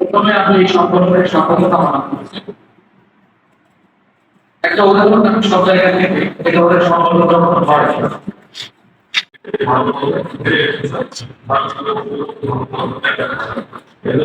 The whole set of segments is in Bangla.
প্রথমে আপনি এই সম্পর্কের সফলতা কামনা করছেন। একটা উদাহরণ আমি সব জায়গা থেকে এটা ওদের সম্পর্ক যখন হয়। এটা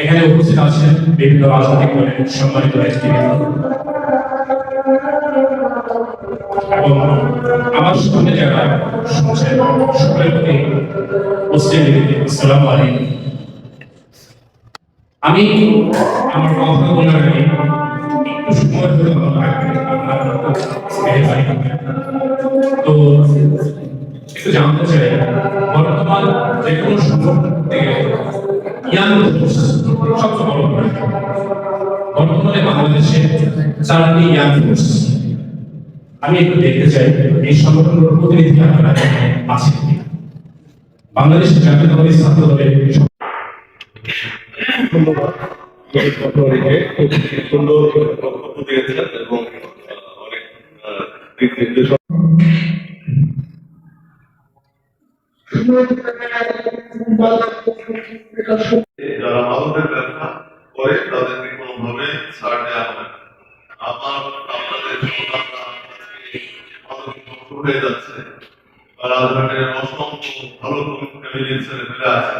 এখানে উপস্থিত আছেন বিভিন্ন রাজনৈতিক দলের সম্মানিত ব্যক্তিবৃন্দ। এবং আমার সামনে যারা শুনছেন, সকলের প্রতি মুসলিম আসসালামু আলাইকুম। আমি আমার কথা বলার আগে একটু সময় ধরে আমার তো জানতে চাই বর্তমান যে কোনো সংগঠন থেকে ইয়াং সবচেয়ে বড় বর্তমানে বাংলাদেশে চারটি ইয়াং ফোর্স আমি একটু দেখতে চাই এই সংগঠনগুলোর প্রতিনিধি আপনারা আছেন কিনা বাংলাদেশের জাতীয়তাবাদী ছাত্র দলের ধন্যবাদ। সুন্দর বক্তব্য দিয়েছেন এবং অনেক দিক করে তাদেরকে কোনোভাবে ছাড় দেওয়া হবে। আমার আপনাদের হয়ে যাচ্ছে রাজঘাটের অসংখ্য ভালো ফ্যামিলির আছে